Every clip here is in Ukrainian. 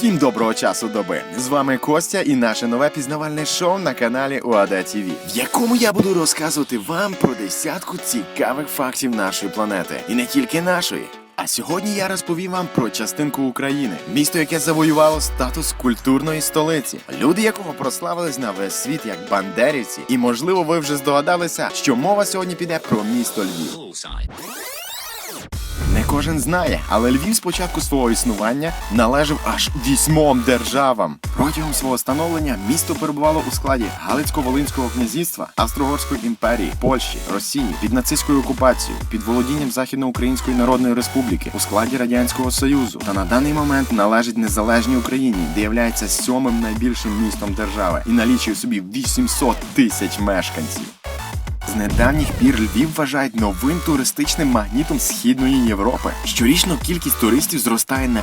Всім доброго часу доби! З вами Костя і наше нове пізнавальне шоу на каналі УАД ТВ, в якому я буду розказувати вам про десятку цікавих фактів нашої планети. І не тільки нашої. А сьогодні я розповім вам про частинку України, місто, яке завоювало статус культурної столиці, люди якого прославились на весь світ як бандерівці. І можливо, ви вже здогадалися, що мова сьогодні піде про місто Львів. Кожен знає, але Львів з початку свого існування належав аж вісьмом державам. Протягом свого становлення місто перебувало у складі Галицько-Волинського князівства, Австро-Угорської імперії, Польщі, Росії під нацистською окупацією, під володінням Західноукраїнської Народної Республіки у складі Радянського Союзу та на даний момент належить незалежній Україні, де являється сьомим найбільшим містом держави і налічує собі 800 тисяч мешканців. З недавніх пір Львів вважають новим туристичним магнітом Східної Європи. Щорічно кількість туристів зростає на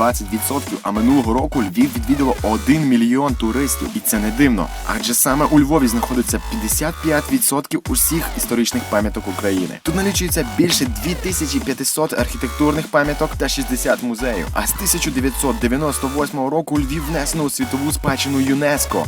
15-20%, а минулого року Львів відвідало 1 мільйон туристів. І це не дивно, адже саме у Львові знаходиться 55% усіх історичних пам'яток України. Тут налічується більше 2500 архітектурних пам'яток та 60 музеїв. А з 1998 року Львів внесено у світову спадщину ЮНЕСКО.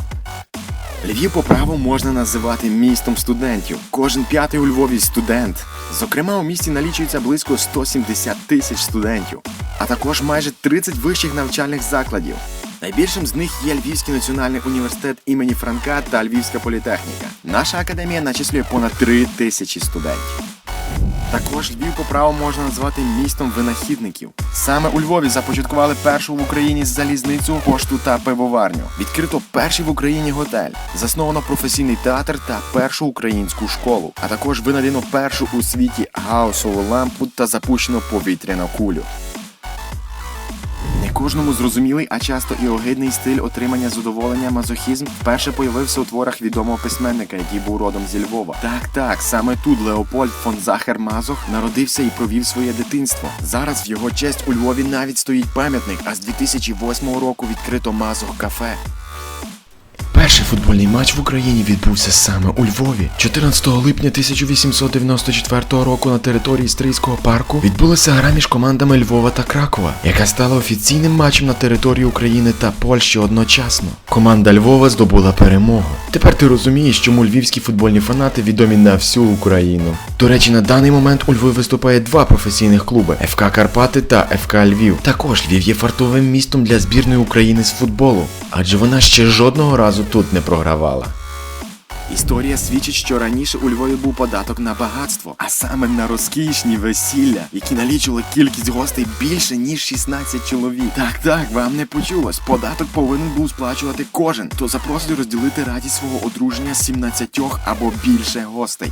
Львів по праву можна називати містом студентів. Кожен п'ятий у Львові студент. Зокрема, у місті налічується близько 170 тисяч студентів, а також майже 30 вищих навчальних закладів. Найбільшим з них є Львівський національний університет імені Франка та Львівська політехніка. Наша академія начислює понад 3 тисячі студентів. Також Львів по праву можна назвати містом винахідників. Саме у Львові започаткували першу в Україні залізницю, пошту та пивоварню. Відкрито перший в Україні готель, засновано професійний театр та першу українську школу. А також винайдено першу у світі гаусову лампу та запущено повітряну кулю. Кожному зрозумілий, а часто і огидний стиль отримання задоволення мазохізм вперше появився у творах відомого письменника, який був родом зі Львова. Так, так, саме тут Леопольд фон Захер Мазох народився і провів своє дитинство. Зараз в його честь у Львові навіть стоїть пам'ятник, а з 2008 року відкрито Мазох кафе. Перший футбольний матч в Україні відбувся саме у Львові. 14 липня 1894 року на території Стрийського парку відбулася гра між командами Львова та Кракова, яка стала офіційним матчем на території України та Польщі одночасно. Команда Львова здобула перемогу. Тепер ти розумієш, чому львівські футбольні фанати відомі на всю Україну. До речі, на даний момент у Львові виступає два професійних клуби ФК Карпати та ФК Львів. Також Львів є фартовим містом для збірної України з футболу, адже вона ще жодного разу тут не програвала. Історія свідчить, що раніше у Львові був податок на багатство, а саме на розкішні весілля, які налічували кількість гостей більше ніж 16 чоловік. Так, так, вам не почулось. Податок повинен був сплачувати кожен, хто запросить розділити радість свого одруження з 17 або більше гостей.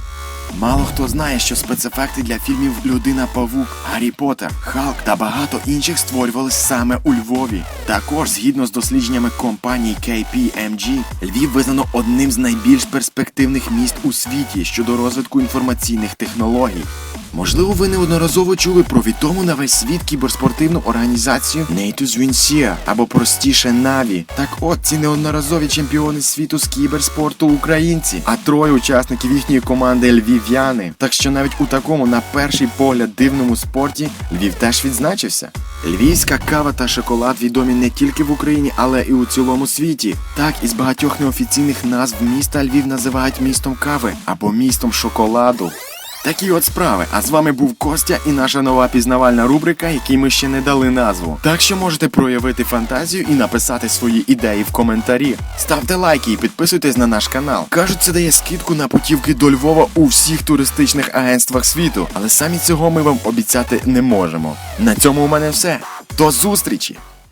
Мало хто знає, що спецефекти для фільмів Людина Павук, Гаррі Поттер, Халк та багато інших створювались саме у Львові. Також, згідно з дослідженнями компанії KPMG, Львів визнано одним з найбільш перспективних міст у світі щодо розвитку інформаційних технологій. Можливо, ви неодноразово чули про відому на весь світ кіберспортивну організацію NATO Звінсія або простіше Наві. Так от ці неодноразові чемпіони світу з кіберспорту українці, а троє учасників їхньої команди львів'яни. Так що навіть у такому, на перший погляд, дивному спорті Львів теж відзначився. Львівська кава та шоколад відомі не тільки в Україні, але і у цілому світі. Так, із багатьох неофіційних назв міста Львів називають містом кави або містом шоколаду. Такі от справи. А з вами був Костя і наша нова пізнавальна рубрика, якій ми ще не дали назву. Так що можете проявити фантазію і написати свої ідеї в коментарі. Ставте лайки і підписуйтесь на наш канал. Кажуть, це дає скидку на путівки до Львова у всіх туристичних агентствах світу, але самі цього ми вам обіцяти не можемо. На цьому у мене все. До зустрічі!